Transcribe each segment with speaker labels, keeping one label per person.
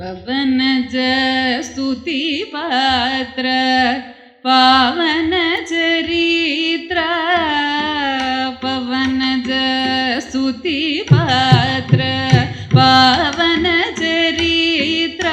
Speaker 1: पवनज स्तुतिपात्र पावन चरित्र पवनज स्तुतिपात्र पावन चरित्र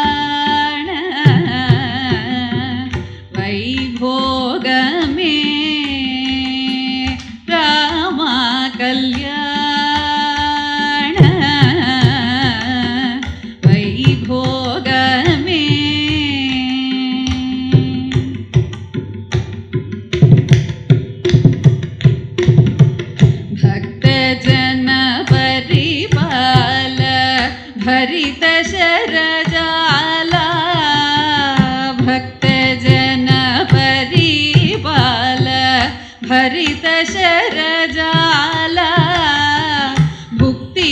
Speaker 1: സീതകല്യാണ വൈഭോഗമേ शरजाला भक्तजन परिपाल भरित शरजाला भुक्ति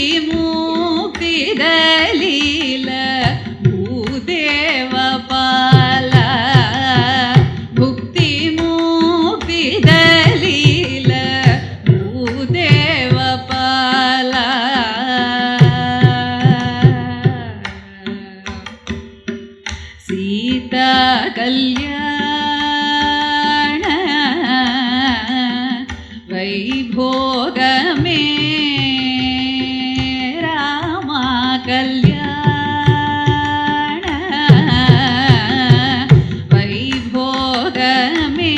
Speaker 1: സീതാ കല്യാണ വൈഭോഗമേ രാമ കല്യാണ വൈഭോഗമേ.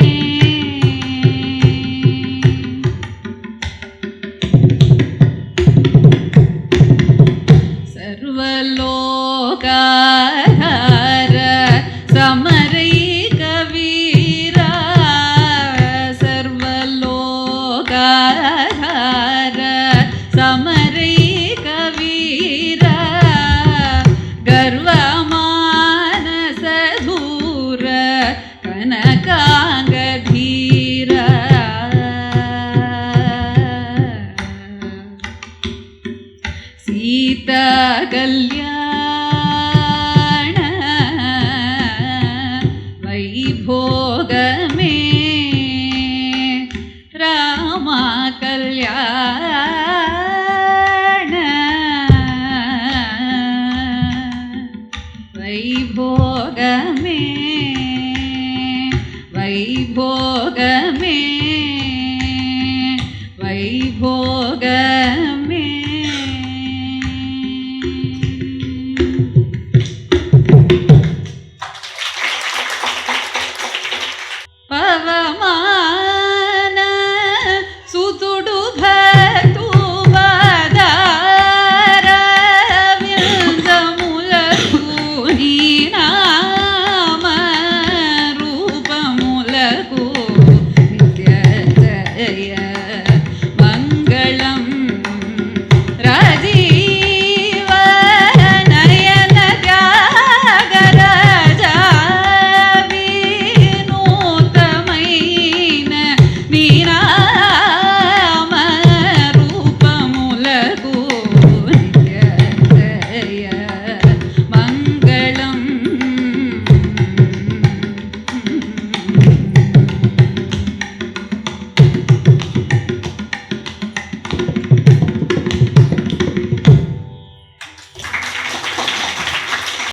Speaker 1: സർവലോകാ സമരേ കവീര ഗർവമാനസധൂര കനകാംഗധീര. സീതാ കല്യാണ വൈഭോഗമേ രാമ കല്യാണ போகமே